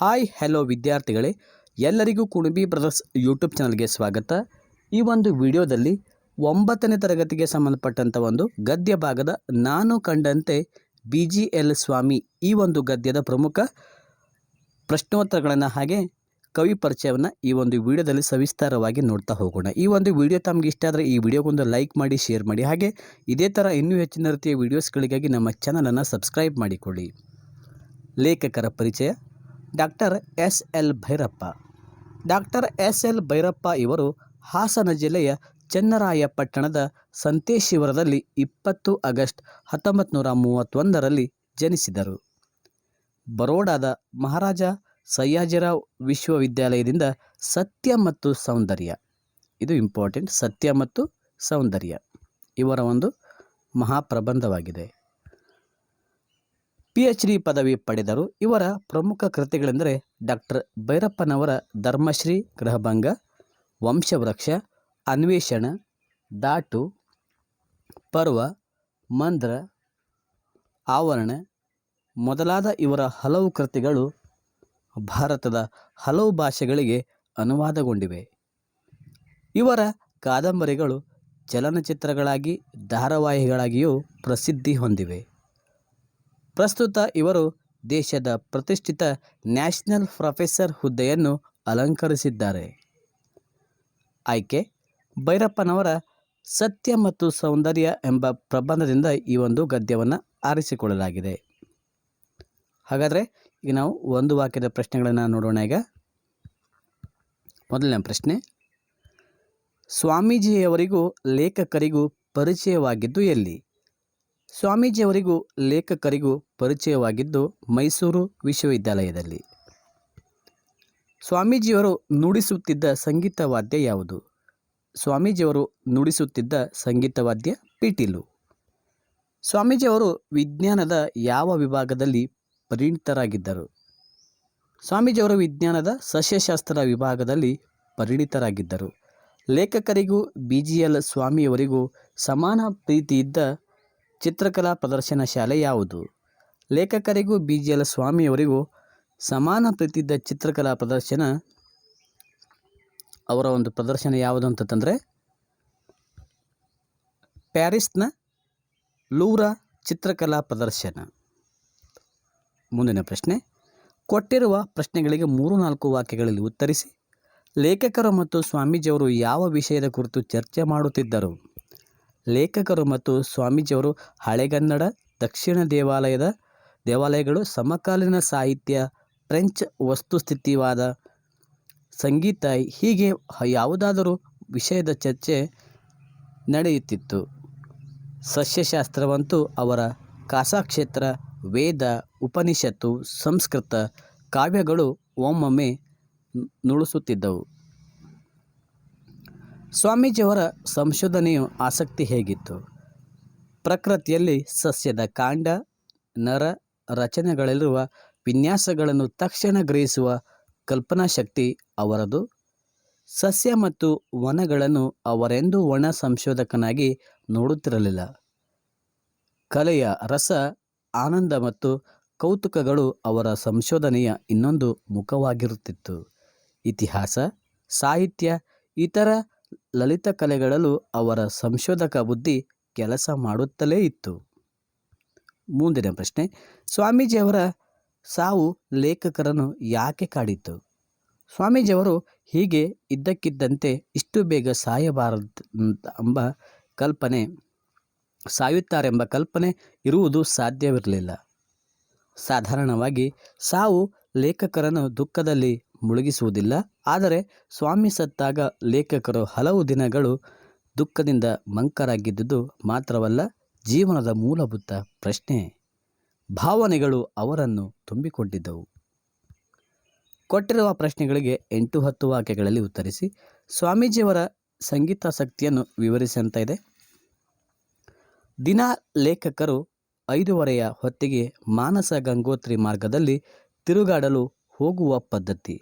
Hi, hello ವಿದ್ಯಾರ್ಥಿಗಳೇ. ಎಲ್ಲರಿಗೂ Kunbi brothers YouTube ಚಾನಲ್ಗೆ ಸ್ವಾಗತ. ಈ ಒಂದು ವಿಡಿಯೋದಲ್ಲಿ ಒಂಬತ್ತನೇ ತರಗತಿಗೆ ಸಂಬಂಧಪಟ್ಟಂಥ ಒಂದು ಗದ್ಯ ಭಾಗದ ನಾನು ಕಂಡಂತೆ ಬಿ ಜಿ ಎಲ್ ಸ್ವಾಮಿ ಈ ಒಂದು ಗದ್ಯದ ಪ್ರಮುಖ ಪ್ರಶ್ನೋತ್ತರಗಳನ್ನು ಹಾಗೆ ಕವಿ ಪರಿಚಯವನ್ನು ಈ ಒಂದು ವಿಡಿಯೋದಲ್ಲಿ ಸವಿಸ್ತಾರವಾಗಿ ನೋಡ್ತಾ ಹೋಗೋಣ. ಈ ಒಂದು ವಿಡಿಯೋ ತಮಗೆ ಇಷ್ಟ ಆದರೆ ಈ ವಿಡಿಯೋಗೊಂದು ಲೈಕ್ ಮಾಡಿ, ಶೇರ್ ಮಾಡಿ. ಹಾಗೆ ಇದೇ ಥರ ಇನ್ನೂ ಹೆಚ್ಚಿನ ರೀತಿಯ ವಿಡಿಯೋಸ್ಗಳಿಗಾಗಿ ನಮ್ಮ ಚಾನಲನ್ನು ಸಬ್ಸ್ಕ್ರೈಬ್ ಮಾಡಿಕೊಳ್ಳಿ. ಲೇಖಕರ ಪರಿಚಯ. Doctor S L Bhyrappa. Doctor S L Bhyrappa ಇವರು ಹಾಸನ ಜಿಲ್ಲೆಯ ಚೆನ್ನರಾಯಪಟ್ಟಣದ ಸಂತೇಶಿವರದಲ್ಲಿ ಇಪ್ಪತ್ತು ಆಗಸ್ಟ್ ಹತ್ತೊಂಬತ್ತು ನೂರ ಮೂವತ್ತೊಂದರಲ್ಲಿ ಜನಿಸಿದರು. ಬರೋಡಾದ ಮಹಾರಾಜ ಸಯ್ಯಾಜಿರಾವ್ ವಿಶ್ವವಿದ್ಯಾಲಯದಿಂದ ಸತ್ಯ ಮತ್ತು ಸೌಂದರ್ಯ. ಇದು ಇಂಪಾರ್ಟೆಂಟ್, ಸತ್ಯ ಮತ್ತು ಸೌಂದರ್ಯ. ಇವರ ಒಂದು ಮಹಾಪ್ರಬಂಧವಾಗಿದೆ. ಪಿ ಎಚ್ ಡಿ ಪದವಿ ಪಡೆದರು. ಇವರ ಪ್ರಮುಖ ಕೃತಿಗಳೆಂದರೆ ಡಾಕ್ಟರ್ ಭೈರಪ್ಪನವರ ಧರ್ಮಶ್ರೀ, ಗೃಹಭಂಗ, ವಂಶವೃಕ್ಷ, ಅನ್ವೇಷಣ, ದಾಟು, ಪರ್ವ, ಮಂದ್ರ, ಆವರಣ ಮೊದಲಾದ ಇವರ ಹಲವು ಕೃತಿಗಳು ಭಾರತದ ಹಲವು ಭಾಷೆಗಳಿಗೆ ಅನುವಾದಗೊಂಡಿವೆ. ಇವರ ಕಾದಂಬರಿಗಳು ಚಲನಚಿತ್ರಗಳಾಗಿ, ಧಾರಾವಾಹಿಗಳಾಗಿಯೂ ಪ್ರಸಿದ್ಧಿ ಹೊಂದಿವೆ. ಪ್ರಸ್ತುತ ಇವರು ದೇಶದ ಪ್ರತಿಷ್ಠಿತ ನ್ಯಾಷನಲ್ ಪ್ರೊಫೆಸರ್ ಹುದ್ದೆಯನ್ನು ಅಲಂಕರಿಸಿದ್ದಾರೆ. ಆಯ್ಕೆ, ಭೈರಪ್ಪನವರ ಸತ್ಯ ಮತ್ತು ಸೌಂದರ್ಯ ಎಂಬ ಪ್ರಬಂಧದಿಂದ ಈ ಒಂದು ಗದ್ಯವನ್ನು ಆರಿಸಿಕೊಳ್ಳಲಾಗಿದೆ. ಹಾಗಾದರೆ ಈಗ ನಾವು ಒಂದು ವಾಕ್ಯದ ಪ್ರಶ್ನೆಗಳನ್ನು ನೋಡೋಣ ಈಗ. ಮೊದಲನೇ ಪ್ರಶ್ನೆ, ಸ್ವಾಮೀಜಿಯವರಿಗೂ ಲೇಖಕರಿಗೂ ಪರಿಚಯವಾಗಿದ್ದು ಎಲ್ಲಿ? ಸ್ವಾಮೀಜಿಯವರಿಗೂ ಲೇಖಕರಿಗೂ ಪರಿಚಯವಾಗಿದ್ದು ಮೈಸೂರು ವಿಶ್ವವಿದ್ಯಾಲಯದಲ್ಲಿ. ಸ್ವಾಮೀಜಿಯವರು ನುಡಿಸುತ್ತಿದ್ದ ಸಂಗೀತ ವಾದ್ಯ ಯಾವುದು? ಸ್ವಾಮೀಜಿಯವರು ನುಡಿಸುತ್ತಿದ್ದ ಸಂಗೀತ ವಾದ್ಯ ಪಿಟೀಲು. ಸ್ವಾಮೀಜಿಯವರು ವಿಜ್ಞಾನದ ಯಾವ ವಿಭಾಗದಲ್ಲಿ ಪರಿಣಿತರಾಗಿದ್ದರು? ಸ್ವಾಮೀಜಿಯವರು ವಿಜ್ಞಾನದ ಸಸ್ಯಶಾಸ್ತ್ರ ವಿಭಾಗದಲ್ಲಿ ಪರಿಣಿತರಾಗಿದ್ದರು. ಲೇಖಕರಿಗೂ, ಬಿ. ಜಿ. ಎಲ್. ಸ್ವಾಮಿಯವರಿಗೂ ಸಮಾನ ಪ್ರೀತಿಯಿದ್ದ ಚಿತ್ರಕಲಾ ಪ್ರದರ್ಶನ ಶಾಲೆ ಯಾವುದು? ಲೇಖಕರಿಗೂ ಬಿ ಜಿ ಎಲ್ ಸ್ವಾಮಿಯವರಿಗೂ ಸಮಾನ ಪ್ರೀತಿದ್ದ ಚಿತ್ರಕಲಾ ಪ್ರದರ್ಶನ ಅವರ ಒಂದು ಪ್ರದರ್ಶನ ಯಾವುದು ಅಂತಂದರೆ ಪ್ಯಾರಿಸ್ನ ಲೂರ ಚಿತ್ರಕಲಾ ಪ್ರದರ್ಶನ. ಮುಂದಿನ ಪ್ರಶ್ನೆ, ಕೊಟ್ಟಿರುವ ಪ್ರಶ್ನೆಗಳಿಗೆ ಮೂರು ನಾಲ್ಕು ವಾಕ್ಯಗಳಲ್ಲಿ ಉತ್ತರಿಸಿ, ಲೇಖಕರು ಮತ್ತು ಸ್ವಾಮೀಜಿಯವರು ಯಾವ ವಿಷಯದ ಕುರಿತು ಚರ್ಚೆ ಮಾಡುತ್ತಿದ್ದರು? ಲೇಖಕರು ಮತ್ತು ಸ್ವಾಮೀಜಿಯವರು ಹಳೆಗನ್ನಡ ದಕ್ಷಿಣ ದೇವಾಲಯದ ದೇವಾಲಯಗಳು ಸಮಕಾಲೀನ ಸಾಹಿತ್ಯ, ಫ್ರೆಂಚ್ ವಸ್ತುಸ್ಥಿತಿವಾದ ಸಂಗೀತ, ಹೀಗೆ ಯಾವುದಾದರೂ ವಿಷಯದ ಚರ್ಚೆ ನಡೆಯುತ್ತಿತ್ತು. ಸಸ್ಯಶಾಸ್ತ್ರವಂತೂ ಅವರ ಕಾಸಾಕ್ಷೇತ್ರ, ವೇದ, ಉಪನಿಷತ್ತು, ಸಂಸ್ಕೃತ ಕಾವ್ಯಗಳು ಒಮ್ಮೊಮ್ಮೆ ನುಡಿಸುತ್ತಿದ್ದವು ಸ್ವಾಮೀಜಿಯವರ ಸಂಶೋಧನೆಯು ಆಸಕ್ತಿ ಹೇಗಿತ್ತು? ಪ್ರಕೃತಿಯಲ್ಲಿ ಸಸ್ಯದ ಕಾಂಡ, ನರ ರಚನೆಗಳಲ್ಲಿರುವ ವಿನ್ಯಾಸಗಳನ್ನು ತಕ್ಷಣ ಗ್ರಹಿಸುವ ಕಲ್ಪನಾ ಶಕ್ತಿ ಅವರದು. ಸಸ್ಯ ಮತ್ತು ವನಗಳನ್ನು ಅವರೆಂದೂ ಒಣ ಸಂಶೋಧಕನಾಗಿ ನೋಡುತ್ತಿರಲಿಲ್ಲ. ಕಲೆಯ ರಸ, ಆನಂದ ಮತ್ತು ಕೌತುಕಗಳು ಅವರ ಸಂಶೋಧನೆಯ ಇನ್ನೊಂದು ಮುಖವಾಗಿರುತ್ತಿತ್ತು. ಇತಿಹಾಸ, ಸಾಹಿತ್ಯ, ಇತರ ಲಲಿತ ಕಲೆಗಳಲ್ಲೂ ಅವರ ಸಂಶೋಧಕ ಬುದ್ಧಿ ಕೆಲಸ ಮಾಡುತ್ತಲೇ ಇತ್ತು. ಮುಂದಿನ ಪ್ರಶ್ನೆ, ಸ್ವಾಮೀಜಿಯವರ ಸಾವು ಲೇಖಕರನ್ನು ಯಾಕೆ ಕಾಡಿತ್ತು? ಸ್ವಾಮೀಜಿಯವರು ಹೀಗೆ ಇದ್ದಕ್ಕಿದ್ದಂತೆ ಇಷ್ಟು ಬೇಗ ಸಾಯಬಾರದು ಎಂಬ ಕಲ್ಪನೆ, ಸಾಯುತ್ತಾರೆಂಬ ಕಲ್ಪನೆ ಇರುವುದು ಸಾಧ್ಯವಿರಲಿಲ್ಲ. ಸಾಧಾರಣವಾಗಿ ಸಾವು ಲೇಖಕರನ್ನು ದುಃಖದಲ್ಲಿ ಮುಳುಗಿಸುವುದಿಲ್ಲ. ಆದರೆ ಸ್ವಾಮಿ ಸತ್ತಾಗ ಲೇಖಕರು ಹಲವು ದಿನಗಳು ದುಃಖದಿಂದ ಮಂಕರಾಗಿದ್ದುದು ಮಾತ್ರವಲ್ಲ, ಜೀವನದ ಮೂಲಭೂತ ಪ್ರಶ್ನೆ, ಭಾವನೆಗಳು ಅವರನ್ನು ತುಂಬಿಕೊಂಡಿದ್ದವು. ಕೊಟ್ಟಿರುವ ಪ್ರಶ್ನೆಗಳಿಗೆ ಎಂಟು ಹತ್ತು ವಾಕ್ಯಗಳಲ್ಲಿ ಉತ್ತರಿಸಿ, ಸ್ವಾಮೀಜಿಯವರ ಸಂಗೀತಾಸಕ್ತಿಯನ್ನು ವಿವರಿಸಂತ ಇದೆ ದಿನ ಲೇಖಕರು ಐದೂವರೆಯ ಹೊತ್ತಿಗೆ ಮಾನಸ ಗಂಗೋತ್ರಿ ಮಾರ್ಗದಲ್ಲಿ ತಿರುಗಾಡಲು ಹೋಗುವ ಪದ್ಧತಿ.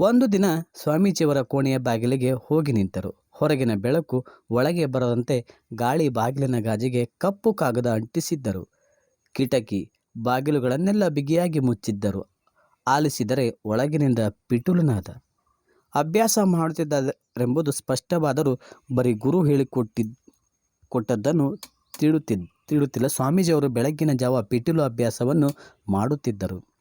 ಒಂದು ದಿನ ಸ್ವಾಮೀಜಿಯವರ ಕೋಣೆಯ ಬಾಗಿಲಿಗೆ ಹೋಗಿ ನಿಂತರು. ಹೊರಗಿನ ಬೆಳಕು ಒಳಗೆ ಬರದಂತೆ ಗಾಳಿ ಬಾಗಿಲಿನ ಗಾಜಿಗೆ ಕಪ್ಪು ಕಾಗದ ಅಂಟಿಸಿದ್ದರು. ಕಿಟಕಿ ಬಾಗಿಲುಗಳನ್ನೆಲ್ಲ ಬಿಗಿಯಾಗಿ ಮುಚ್ಚಿದ್ದರು. ಆಲಿಸಿದರೆ ಒಳಗಿನಿಂದ ಪಿಟುಲುನಾದ. ಅಭ್ಯಾಸ ಮಾಡುತ್ತಿದ್ದರೆಂಬುದು ಸ್ಪಷ್ಟವಾದರೂ ಬರೀ ಗುರು ಹೇಳಿಕೊಟ್ಟಿ ಕೊಟ್ಟದ್ದನ್ನು ತಿಳುತ್ತಿದ್ದ ತಿಳುತ್ತಿಲ್ಲ ಸ್ವಾಮೀಜಿಯವರು ಬೆಳಗ್ಗಿನ ಜಾವ ಪಿಟಿಲು ಅಭ್ಯಾಸವನ್ನು ಮಾಡುತ್ತಿದ್ದರು.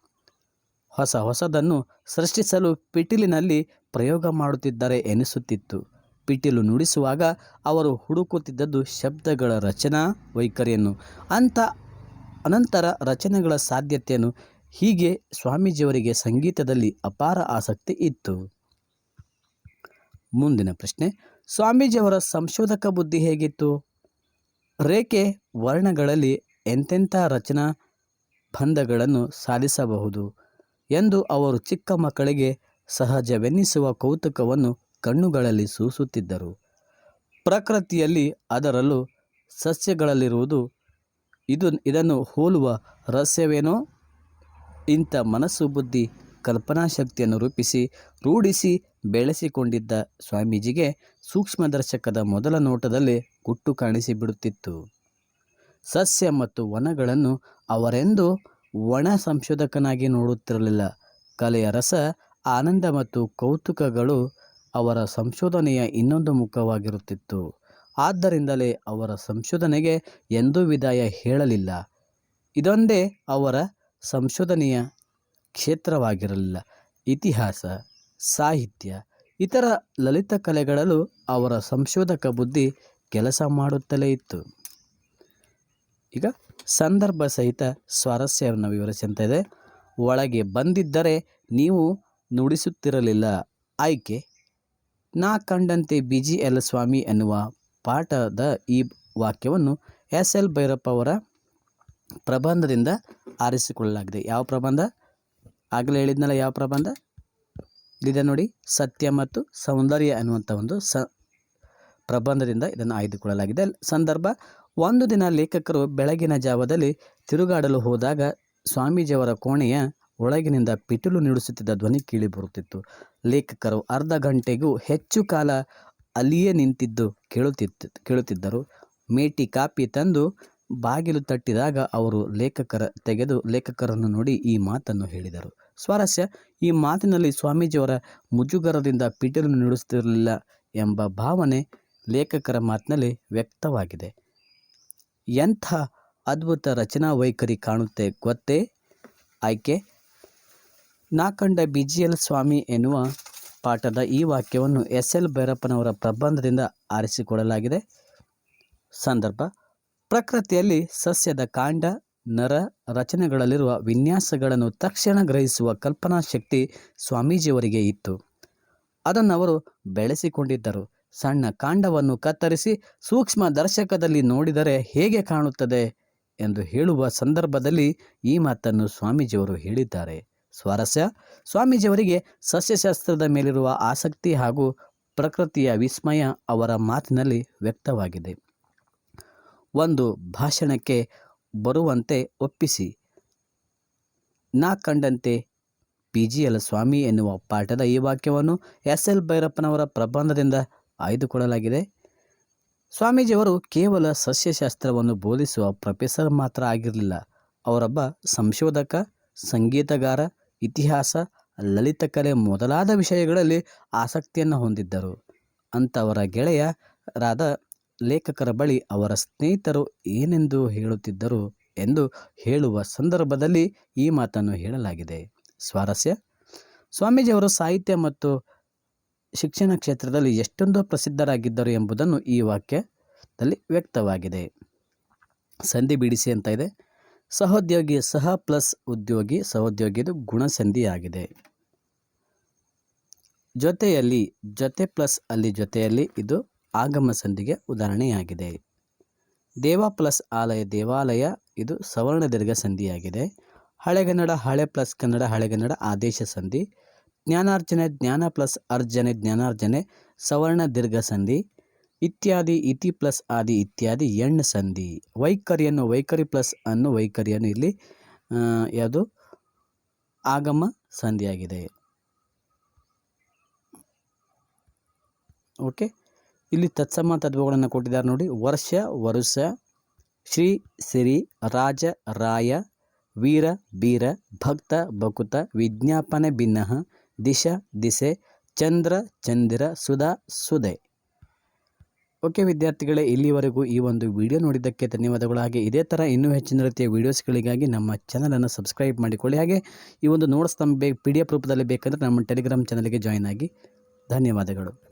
ಹೊಸ ಹೊಸದನ್ನು ಸೃಷ್ಟಿಸಲು ಪಿಟಿಲಿನಲ್ಲಿ ಪ್ರಯೋಗ ಮಾಡುತ್ತಿದ್ದಾರೆ ಎನಿಸುತ್ತಿತ್ತು. ಪಿಟಿಲು ನುಡಿಸುವಾಗ ಅವರು ಹುಡುಕುತ್ತಿದ್ದದ್ದು ಶಬ್ದಗಳ ರಚನಾ ವೈಖರಿಯನ್ನು. ಅಂಥ ಅನಂತರ ರಚನೆಗಳ ಸಾಧ್ಯತೆಯನ್ನು ಹೀಗೆ ಸ್ವಾಮೀಜಿಯವರಿಗೆ ಸಂಗೀತದಲ್ಲಿ ಅಪಾರ ಆಸಕ್ತಿ ಇತ್ತು. ಮುಂದಿನ ಪ್ರಶ್ನೆ, ಸ್ವಾಮೀಜಿಯವರ ಸಂಶೋಧಕ ಬುದ್ಧಿ ಹೇಗಿತ್ತು? ರೇಖೆ ವರ್ಣಗಳಲ್ಲಿ ಎಂತೆಂಥ ರಚನಾ ಬಂಧಗಳನ್ನು ಸಾಧಿಸಬಹುದು? ಎಂದು ಅವರು ಚಿಕ್ಕ ಮಕ್ಕಳಿಗೆ ಸಹಜವೆನ್ನಿಸುವ ಕೌತುಕವನ್ನು ಕಣ್ಣುಗಳಲ್ಲಿ ಸೂಸುತ್ತಿದ್ದರು. ಪ್ರಕೃತಿಯಲ್ಲಿ ಅದರಲ್ಲೂ ಸಸ್ಯಗಳಲ್ಲಿರುವುದು, ಇದು ಇದನ್ನು ಹೋಲುವ ರಹಸ್ಯವೇನೋ? ಇಂಥ ಮನಸ್ಸು ಬುದ್ಧಿ ಕಲ್ಪನಾಶಕ್ತಿಯನ್ನು ರೂಪಿಸಿ, ರೂಢಿಸಿ ಬೆಳೆಸಿಕೊಂಡಿದ್ದ ಸ್ವಾಮೀಜಿಗೆ ಸೂಕ್ಷ್ಮದರ್ಶಕದ ಮೊದಲ ನೋಟದಲ್ಲಿ ಗುಟ್ಟು ಕಾಣಿಸಿಬಿಡುತ್ತಿತ್ತು. ಸಸ್ಯ ಮತ್ತು ವನಗಳನ್ನು ಅವರೆಂದು ಒಣ ಸಂಶೋಧಕನಾಗಿ ನೋಡುತ್ತಿರಲಿಲ್ಲ. ಕಲೆಯ ರಸ, ಆನಂದ ಮತ್ತು ಕೌತುಕಗಳು ಅವರ ಸಂಶೋಧನೆಯ ಇನ್ನೊಂದು ಮುಖವಾಗಿರುತ್ತಿತ್ತು. ಆದ್ದರಿಂದಲೇ ಅವರ ಸಂಶೋಧನೆಗೆ ಎಂದೂ ವಿದಾಯ ಹೇಳಲಿಲ್ಲ. ಇದೊಂದೇ ಅವರ ಸಂಶೋಧನೆಯ ಕ್ಷೇತ್ರವಾಗಿರಲಿಲ್ಲ. ಇತಿಹಾಸ, ಸಾಹಿತ್ಯ, ಇತರ ಲಲಿತ ಕಲೆಗಳಲ್ಲೂ ಅವರ ಸಂಶೋಧಕ ಬುದ್ಧಿ ಕೆಲಸ ಮಾಡುತ್ತಲೇ ಇತ್ತು. ಈಗ ಸಂದರ್ಭ ಸಹಿತ ಸ್ವಾರಸ್ಯವನ್ನು ವಿವರಿಸಂತ ಇದೆ ಒಳಗೆ ಬಂದಿದ್ದರೆ ನೀವು ನುಡಿಸುತ್ತಿರಲಿಲ್ಲ. ಆಯ್ಕೆ? ನಾ ಕಂಡಂತೆ ಬಿ ಜಿ ಎಲ್ ಸ್ವಾಮಿ ಎನ್ನುವ ಪಾಠದ ಈ ವಾಕ್ಯವನ್ನು ಎಸ್. ಎಲ್. ಭೈರಪ್ಪ ಅವರ ಪ್ರಬಂಧದಿಂದ ಆರಿಸಿಕೊಳ್ಳಲಾಗಿದೆ. ಯಾವ ಪ್ರಬಂಧ? ಆಗಲೇ ಹೇಳಿದ್ನಲ್ಲ ಯಾವ ಪ್ರಬಂಧ? ಇದೆ ನೋಡಿ, ಸತ್ಯ ಮತ್ತು ಸೌಂದರ್ಯ ಅನ್ನುವಂಥ ಒಂದು ಸ ಪ್ರಬಂಧದಿಂದ ಇದನ್ನು ಆಯ್ದುಕೊಳ್ಳಲಾಗಿದೆ. ಸಂದರ್ಭ ಒಂದು ದಿನ ಲೇಖಕರು ಬೆಳಗಿನ ಜಾವದಲ್ಲಿ ತಿರುಗಾಡಲು ಹೋದಾಗ ಸ್ವಾಮೀಜಿಯವರ ಕೋಣೆಯ ಒಳಗಿನಿಂದ ಪಿಟಿಲು ನುಡಿಸುತ್ತಿದ್ದ ಧ್ವನಿ ಕೇಳಿಬರುತ್ತಿತ್ತು ಲೇಖಕರು ಅರ್ಧ ಗಂಟೆಗೂ ಹೆಚ್ಚು ಕಾಲ ಅಲ್ಲಿಯೇ ನಿಂತಿದ್ದು ಕೇಳುತ್ತಿತ್ತು ಕೇಳುತ್ತಿದ್ದರು. ಮೇಟಿ ಕಾಪಿ ತಂದು ಬಾಗಿಲು ತಟ್ಟಿದಾಗ ಅವರು ಲೇಖಕರ ತೆಗೆದು ಲೇಖಕರನ್ನು ನೋಡಿ ಈ ಮಾತನ್ನು ಹೇಳಿದರು. ಸ್ವಾರಸ್ಯ, ಈ ಮಾತಿನಲ್ಲಿ ಸ್ವಾಮೀಜಿಯವರ ಮುಜುಗರದಿಂದ ಪಿಟಲು ನುಡಿಸುತ್ತಿರಲಿಲ್ಲ ಎಂಬ ಭಾವನೆ ಲೇಖಕರ ಮಾತಿನಲ್ಲಿ ವ್ಯಕ್ತವಾಗಿದೆ. ಎಂಥ ಅದ್ಭುತ ರಚನಾ ವೈಖರಿ ಕಾಣುತ್ತೆ ಗೊತ್ತೇ? ಆಯ್ಕೆ? ನಾಕಂಡ ಬಿ ಜಿ ಎಲ್ ಸ್ವಾಮಿ ಎನ್ನುವ ಪಾಠದ ಈ ವಾಕ್ಯವನ್ನು ಎಸ್ ಎಲ್ ಭೈರಪ್ಪನವರ ಪ್ರಬಂಧದಿಂದ ಆರಿಸಿಕೊಳ್ಳಲಾಗಿದೆ ಸಂದರ್ಭ. ಪ್ರಕೃತಿಯಲ್ಲಿ ಸಸ್ಯದ ಕಾಂಡ, ನರ ರಚನೆಗಳಲ್ಲಿರುವ ವಿನ್ಯಾಸಗಳನ್ನು ತಕ್ಷಣ ಗ್ರಹಿಸುವ ಕಲ್ಪನಾ ಶಕ್ತಿ ಸ್ವಾಮೀಜಿಯವರಿಗೆ ಇತ್ತು. ಅದನ್ನು ಅವರು ಬೆಳೆಸಿಕೊಂಡಿದ್ದರು. ಸಣ್ಣ ಕಾಂಡವನ್ನು ಕತ್ತರಿಸಿ ಸೂಕ್ಷ್ಮ ದರ್ಶಕದಲ್ಲಿ ನೋಡಿದರೆ ಹೇಗೆ ಕಾಣುತ್ತದೆ ಎಂದು ಹೇಳುವ ಸಂದರ್ಭದಲ್ಲಿ ಈ ಮಾತನ್ನು ಸ್ವಾಮೀಜಿಯವರು ಹೇಳಿದ್ದಾರೆ. ಸ್ವಾರಸ್ಯ, ಸ್ವಾಮೀಜಿಯವರಿಗೆ ಸಸ್ಯಶಾಸ್ತ್ರದ ಮೇಲಿರುವ ಆಸಕ್ತಿ ಹಾಗೂ ಪ್ರಕೃತಿಯ ವಿಸ್ಮಯ ಅವರ ಮಾತಿನಲ್ಲಿ ವ್ಯಕ್ತವಾಗಿದೆ. ಒಂದು ಭಾಷಣಕ್ಕೆ ಬರುವಂತೆ ಒಪ್ಪಿಸಿ. ನಾ ಕಂಡಂತೆ ಪಿ. ಜಿ. ಎಲ್. ಸ್ವಾಮಿ ಎನ್ನುವ ಪಾಠದ ಈ ವಾಕ್ಯವನ್ನು ಎಸ್. ಎಲ್. ಭೈರಪ್ಪನವರ ಪ್ರಬಂಧದಿಂದ ಆಯ್ದುಕೊಳ್ಳಲಾಗಿದೆ. ಸ್ವಾಮೀಜಿಯವರು ಕೇವಲ ಸಸ್ಯಶಾಸ್ತ್ರವನ್ನು ಬೋಧಿಸುವ ಪ್ರೊಫೆಸರ್ ಮಾತ್ರ ಆಗಿರಲಿಲ್ಲ. ಅವರೊಬ್ಬ ಸಂಶೋಧಕ, ಸಂಗೀತಗಾರ, ಇತಿಹಾಸ ಲಲಿತಕಲೆ ಮೊದಲಾದ ವಿಷಯಗಳಲ್ಲಿ ಆಸಕ್ತಿಯನ್ನು ಹೊಂದಿದ್ದರು. ಅಂಥವರ ಗೆಳೆಯರಾದ ಲೇಖಕರ ಬಳಿ ಅವರ ಸ್ನೇಹಿತರು ಏನೆಂದು ಹೇಳುತ್ತಿದ್ದರು ಎಂದು ಹೇಳುವ ಸಂದರ್ಭದಲ್ಲಿ ಈ ಮಾತನ್ನು ಹೇಳಲಾಗಿದೆ. ಸ್ವಾರಸ್ಯ. ಸ್ವಾಮೀಜಿಯವರು ಸಾಹಿತ್ಯ ಮತ್ತು ಶಿಕ್ಷಣ ಕ್ಷೇತ್ರದಲ್ಲಿ ಎಷ್ಟೊಂದು ಪ್ರಸಿದ್ಧರಾಗಿದ್ದರು ಎಂಬುದನ್ನು ಈ ವಾಕ್ಯದಲ್ಲಿ ವ್ಯಕ್ತವಾಗಿದೆ. ಸಂಧಿ ಬಿಡಿಸಿ ಅಂತ ಇದೆ. ಸಹೋದ್ಯೋಗಿ ಸಹ ಪ್ಲಸ್ ಉದ್ಯೋಗಿ, ಸಹೋದ್ಯೋಗಿದು ಗುಣಸಂಧಿಯಾಗಿದೆ ಜೊತೆಯಲ್ಲಿ, ಜೊತೆ ಪ್ಲಸ್ ಅಲ್ಲಿ ಜೊತೆಯಲ್ಲಿ ಇದು ಆಗಮ ಸಂಧಿಗೆ ಉದಾಹರಣೆಯಾಗಿದೆ. ದೇವ ಪ್ಲಸ್ ಆಲಯ, ದೇವಾಲಯ, ಇದು ಸವರ್ಣ ದೀರ್ಘ ಸಂಧಿಯಾಗಿದೆ. ಹಳೆಗನ್ನಡ, ಹಳೆ ಪ್ಲಸ್ ಕನ್ನಡ, ಹಳೆಗನ್ನಡ ಆದೇಶ ಸಂಧಿ ಜ್ಞಾನಾರ್ಜನೆ, ಜ್ಞಾನ ಪ್ಲಸ್ ಅರ್ಜನೆ, ಜ್ಞಾನಾರ್ಜನೆ, ಸವರ್ಣ ದೀರ್ಘ ಸಂಧಿ ಇತ್ಯಾದಿ, ಇತಿ ಪ್ಲಸ್ ಆದಿ ಇತ್ಯಾದಿ ಎಣ್ಣು ಸಂಧಿ. ವೈಖರಿಯನ್ನು ವೈಖರಿ ಪ್ಲಸ್ ಅನ್ನು ವೈಖರಿಯನ್ನು ಇಲ್ಲಿ ಯಾವುದು? ಆಗಮ ಸಂಧಿಯಾಗಿದೆ. ಓಕೆ. ಇಲ್ಲಿ ತತ್ಸಮ ತದ್ಭವಗಳನ್ನು ಕೊಟ್ಟಿದ್ದಾರೆ ನೋಡಿ. ವರ್ಷ, ವರುಷ, ಶ್ರೀ, ಸಿರಿ, ರಾಜ, ರಾಯ, ವೀರ, ಬೀರ, ಭಕ್ತ ಬಕುತ ವಿಜ್ಞಾಪನೆ, ಭಿನ್ನಃ ದಿಶ, ದಿಸೆ, ಚಂದ್ರ, ಚಂದಿರ, ಸುಧಾ ಸುದೆ ಓಕೆ ವಿದ್ಯಾರ್ಥಿಗಳೇ, ಇಲ್ಲಿವರೆಗೂ ಈ ಒಂದು ವಿಡಿಯೋ ನೋಡಿದ್ದಕ್ಕೆ ಧನ್ಯವಾದಗಳು. ಹಾಗೆ ಇದೇ ಥರ ಇನ್ನೂ ಹೆಚ್ಚಿನ ರೀತಿಯ ವೀಡಿಯೋಸ್ಗಳಿಗಾಗಿ ನಮ್ಮ ಚಾನಲನ್ನು ಸಬ್ಸ್ಕ್ರೈಬ್ ಮಾಡಿಕೊಳ್ಳಿ. ಹಾಗೆ ಈ ಒಂದು ನೋಟ್ಸ್ ತಮ್ಮ ಬೇ ಪಿ ಡಿ ಎಫ್ ರೂಪದಲ್ಲಿ ಬೇಕಂದರೆ ನಮ್ಮ ಟೆಲಿಗ್ರಾಮ್ ಚಾನಲ್ಗೆ ಜಾಯ್ನ್ ಆಗಿ. ಧನ್ಯವಾದಗಳು.